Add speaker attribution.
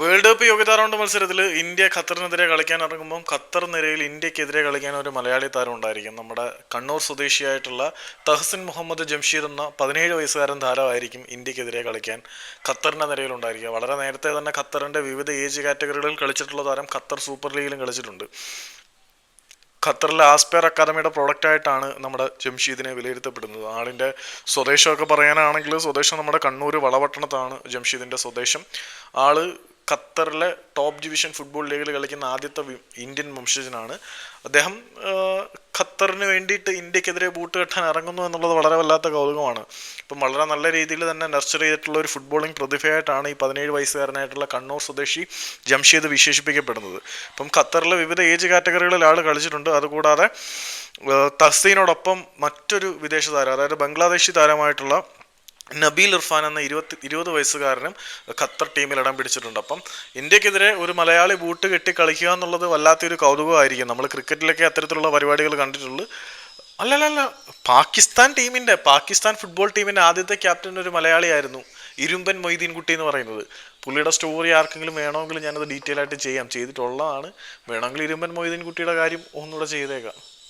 Speaker 1: World cup യോഗ്യതാ round മത്സരത്തിൽ India ഖത്തറിനെതിരെ കളിക്കാൻ ഇറങ്ങുമ്പോൾ ഖത്തർ നിരയിൽ ഇന്ത്യക്കെതിരെ കളിക്കാൻ ഒരു മലയാളി താരം ഉണ്ടായിരിക്കും. നമ്മുടെ കണ്ണൂർ സ്വദേശിയായിട്ടുള്ള തഹസിൻ മുഹമ്മദ് ജംഷീദ് എന്ന പതിനേഴ് വയസ്സുകാരൻ താരമായിരിക്കും ഇന്ത്യക്കെതിരെ കളിക്കാൻ ഖത്തറിന്റെ നിരയിൽ ഉണ്ടായിരിക്കുക. വളരെ നേരത്തെ തന്നെ ഖത്തറിന്റെ വിവിധ ഏജ് കാറ്റഗറികളിൽ കളിച്ചിട്ടുള്ള താരം ഖത്തർ സൂപ്പർ ലീഗിലും കളിച്ചിട്ടുണ്ട്. ഖത്തറിലെ ആസ്പെയർ അക്കാദമിയുടെ പ്രോഡക്റ്റ് ആയിട്ടാണ് നമ്മുടെ ജംഷീദിനെ വിലയിരുത്തപ്പെടുന്നത്. ആളിന്റെ സ്വദേശമൊക്കെ പറയാനാണെങ്കിൽ സ്വദേശം നമ്മുടെ കണ്ണൂർ വളവട്ടണത്താണ് ജംഷീദിന്റെ സ്വദേശം. ആൾ ഖത്തറിലെ ടോപ്പ് ഡിവിഷൻ ഫുട്ബോൾ ലീഗിൽ കളിക്കുന്ന ആദ്യത്തെ ഇന്ത്യൻ വംശജനാണ്. അദ്ദേഹം ഖത്തറിന് വേണ്ടിയിട്ട് ഇന്ത്യക്കെതിരെ ബൂട്ട് കെട്ടാൻ ഇറങ്ങുന്നു എന്നുള്ളത് വളരെ വല്ലാത്ത കൗതുകമാണ്. ഇപ്പം വളരെ നല്ല രീതിയിൽ തന്നെ നർച്ചർ ചെയ്തിട്ടുള്ള ഒരു ഫുട്ബോളിംഗ് പ്രതിഭയായിട്ടാണ് ഈ പതിനേഴ് വയസ്സുകാരനായിട്ടുള്ള കണ്ണൂർ സ്വദേശി ജംഷീദ് വിശേഷിപ്പിക്കപ്പെടുന്നത്. ഇപ്പം ഖത്തറിലെ വിവിധ ഏജ് കാറ്റഗറികളിൽ ആൾ കളിച്ചിട്ടുണ്ട്. അതുകൂടാതെ തസ്തീനോടൊപ്പം മറ്റൊരു വിദേശ താരം അതായത് ബംഗ്ലാദേശി താരമായിട്ടുള്ള നബീൽ ഇർഫാൻ എന്ന ഇരുപത്തി ഇരുപത് വയസ്സുകാരനും ഖത്തർ ടീമിൽ ഇടം പിടിച്ചിട്ടുണ്ട്. അപ്പം ഇന്ത്യക്കെതിരെ ഒരു മലയാളി ബൂട്ട് കെട്ടി കളിക്കുക എന്നുള്ളത് വല്ലാത്തൊരു കൗതുകമായിരിക്കും. നമ്മൾ ക്രിക്കറ്റിലൊക്കെ അത്തരത്തിലുള്ള പരിപാടികൾ കണ്ടിട്ടുള്ളൂ. അല്ലല്ലല്ല പാകിസ്ഥാൻ ടീമിന്റെ പാകിസ്ഥാൻ ഫുട്ബോൾ ടീമിന്റെ ആദ്യത്തെ ക്യാപ്റ്റൻ ഒരു മലയാളിയായിരുന്നു. ഇരുമ്പൻ മൊയ്തീൻ കുട്ടി എന്ന് പറയുന്നത്. പുള്ളിയുടെ സ്റ്റോറി ആർക്കെങ്കിലും വേണമെങ്കിൽ ഞാനത് ഡീറ്റെയിൽ ആയിട്ട് ചെയ്യാം. ചെയ്തിട്ടുള്ളതാണ്. വേണമെങ്കിൽ ഇരുമ്പൻ മൊയ്തീൻ കുട്ടിയുടെ കാര്യം ഒന്നുകൂടെ ചെയ്തേക്കാം.